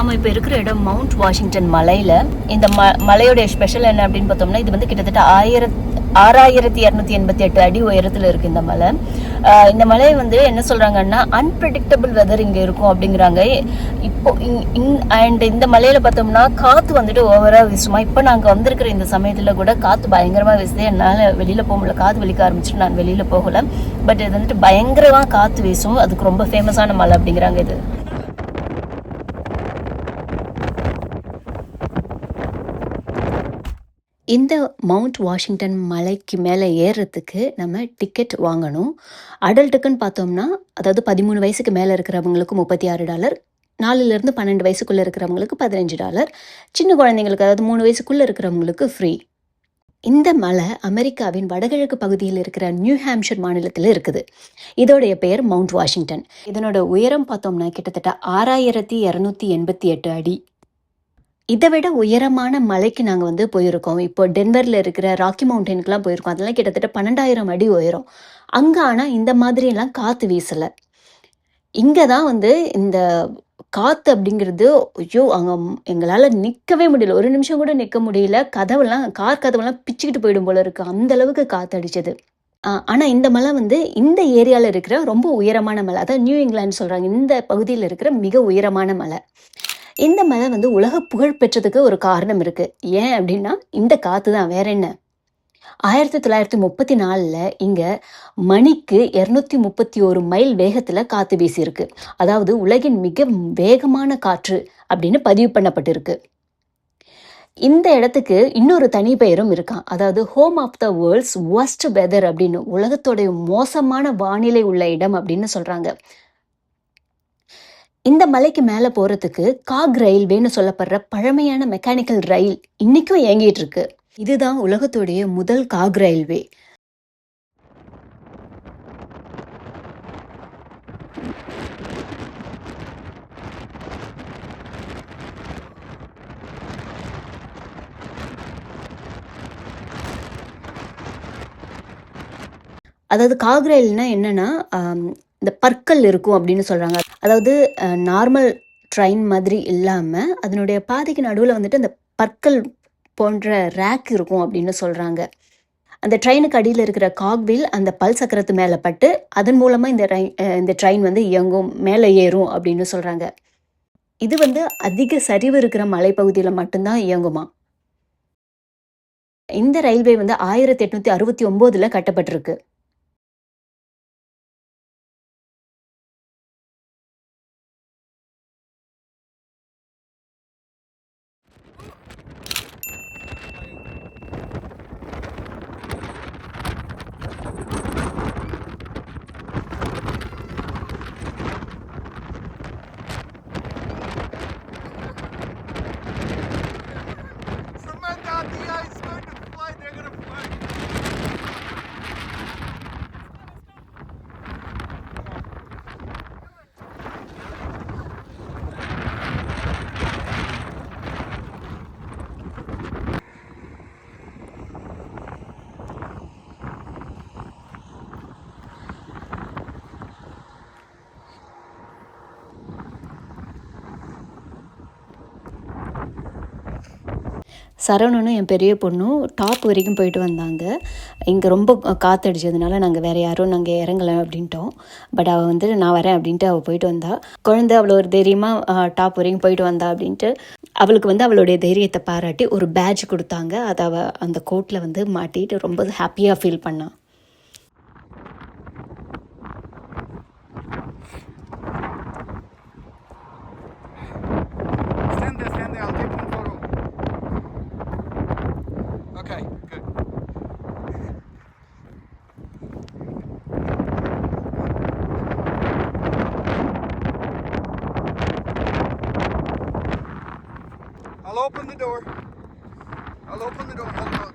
நாம் இப்போ இருக்கிற இடம் மவுண்ட் வாஷிங்டன் மலையில் இந்த ம மலையோடைய ஸ்பெஷல் என்ன அப்படின்னு பார்த்தோம்னா இது வந்து கிட்டத்தட்ட ஆயிரத் ஆறாயிரத்தி இரநூத்தி எண்பத்தி எட்டு அடி உயரத்தில் இருக்குது இந்த மலை. இந்த மலை வந்து என்ன சொல்கிறாங்கன்னா அன்பிரடிக்டபிள் வெதர் இங்கே இருக்கும் அப்படிங்கிறாங்க. இப்போ அண்ட் இந்த மலையில் பார்த்தோம்னா காற்று வந்துட்டு ஓவராக வீசுமா? இப்போ நாங்கள் வந்திருக்கிற இந்த சமயத்தில் கூட காற்று பயங்கரமாக வீசுது. என்னால் வெளியில் போக முடியல. காற்று வலிக்க ஆரம்பிச்சுட்டு நான் வெளியில் போகலை. பட் இது வந்துட்டு பயங்கரமாக காற்று வீசும். அதுக்கு ரொம்ப ஃபேமஸான மலை அப்படிங்கிறாங்க இது. இந்த மவுண்ட் வாஷிங்டன் மலைக்கு மேலே ஏறுறதுக்கு நம்ம டிக்கெட் வாங்கணும். அடல்ட்டுக்குன்னு பார்த்தோம்னா அதாவது பதிமூணு வயசுக்கு மேலே இருக்கிறவங்களுக்கு முப்பத்தி ஆறு டாலர் நாலுலேருந்து பன்னெண்டு வயசுக்குள்ளே இருக்கிறவங்களுக்கு பதினஞ்சு டாலர் சின்ன குழந்தைங்களுக்கு அதாவது மூணு வயசுக்குள்ளே இருக்கிறவங்களுக்கு ஃப்ரீ இந்த மலை அமெரிக்காவின் வடகிழக்கு பகுதியில் இருக்கிற நியூ ஹாம்ஷர் மாநிலத்தில் இருக்குது. இதோடைய பெயர் மவுண்ட் வாஷிங்டன் இதனோட உயரம் பார்த்தோம்னா கிட்டத்தட்ட ஆறாயிரத்தி இரநூத்தி எண்பத்தி எட்டு அடி. இதை விட உயரமான மலைக்கு நாங்கள் வந்து போயிருக்கோம். இப்போ டென்வரில் இருக்கிற ராக்கி மவுண்டனுக்குலாம் போயிருக்கோம். அதெல்லாம் கிட்டத்தட்ட பன்னெண்டாயிரம் அடி உயரம். அங்கே ஆனால் இந்த மாதிரியெல்லாம் காற்று வீசலை. இங்கே தான் வந்து இந்த காற்று அப்படிங்கிறது ஐயோ அங்கே எங்களால் நிற்கவே முடியல. ஒரு நிமிஷம் கூட நிற்க முடியல. கதவெல்லாம் கார் கதவெல்லாம் பிச்சுக்கிட்டு போயிடும் போல இருக்கு. அந்த அளவுக்கு காற்று அடிச்சது. ஆனால் இந்த மலை வந்து இந்த ஏரியாவில் இருக்கிற ரொம்ப உயரமான மலை. அதாவது நியூ இங்கிலாந்து சொல்கிறாங்க இந்த பகுதியில் இருக்கிற மிக உயரமான மலை. இந்த மலை வந்து உலக புகழ் பெற்றதுக்கு ஒரு காரணம் இருக்குது ஏன் அப்படின்னா இந்த காற்று தான். வேற என்ன? ஆயிரத்தி தொள்ளாயிரத்தி முப்பத்தி நாலில் இங்கே மணிக்கு இரநூத்தி முப்பத்தி ஒரு மைல் வேகத்தில் காற்று வீசியிருக்கு. அதாவது உலகின் மிக வேகமான காற்று அப்படின்னு பதிவு பண்ணப்பட்டிருக்கு. இந்த இடத்துக்கு இன்னொரு தனி பெயரும் இருக்கான். அதாவது home of the world's worst weather அப்படின்னு உலகத்தோடைய மோசமான வானிலை உள்ள இடம் அப்படின்னு சொல்கிறாங்க இந்த மலைக்கு மேலே போகிறதுக்கு காக் ரயில்வேன்னு சொல்லப்படுற பழமையான மெக்கானிக்கல் ரயில் இன்னைக்கும் இயங்கிட்டு இருக்கு. இதுதான் உலகத்துடைய முதல் காக் ரயில்வே. அதாவது காக் ரயில்னா என்னன்னா இந்த பற்கள் இருக்கும் அப்படின்னு சொல்கிறாங்க அதாவது நார்மல் ட்ரெயின் மாதிரி இல்லாமல் அதனுடைய பாதைக்கு நடுவில் வந்துட்டு அந்த பற்கள் போன்ற ரேக் இருக்கும் அப்படின்னு சொல்கிறாங்க அந்த ட்ரெயினுக்கு அடியில் இருக்கிற காக்வில் அந்த பல் சக்கரத்து மேலே பட்டு அதன் மூலமாக இந்த ரை- இந்த ட்ரெயின் வந்து இயங்கும் மேலே ஏறும் அப்படின்னு சொல்கிறாங்க இது வந்து அதிக சரிவு இருக்கிற மலைப்பகுதியில் மட்டும்தான் இயங்குமா? இந்த ரயில்வே வந்து ஆயிரத்தி எட்நூத்தி அறுபத்தி ஒம்போதில் கட்டப்பட்டிருக்கு. சரவணனும் என் பெரிய பொண்ணும் டாப் வரைக்கும் போயிட்டு வந்தாங்க. இங்கே ரொம்ப காற்றடிச்சதுனால நாங்கள் வேறு யாரும் நாங்கள் இறங்கலை அப்படின்ட்டோம். பட் அவள் வந்து நான் வரேன் அப்படின்ட்டு அவள் போயிட்டு வந்தா. குழந்தை அவ்வளோ ஒரு தைரியமாக டாப் வரைக்கும் போயிட்டு வந்தா அப்படின்ட்டு அவளுக்கு வந்து அவளுடைய தைரியத்தை பாராட்டி ஒரு பேட்ச் கொடுத்தாங்க. அதை அவள் அந்த கோட்டில் வந்து மாட்டிட்டு ரொம்ப ஹாப்பியாக ஃபீல் பண்ணான் Okay, good. I'll open the door. I'll open the door.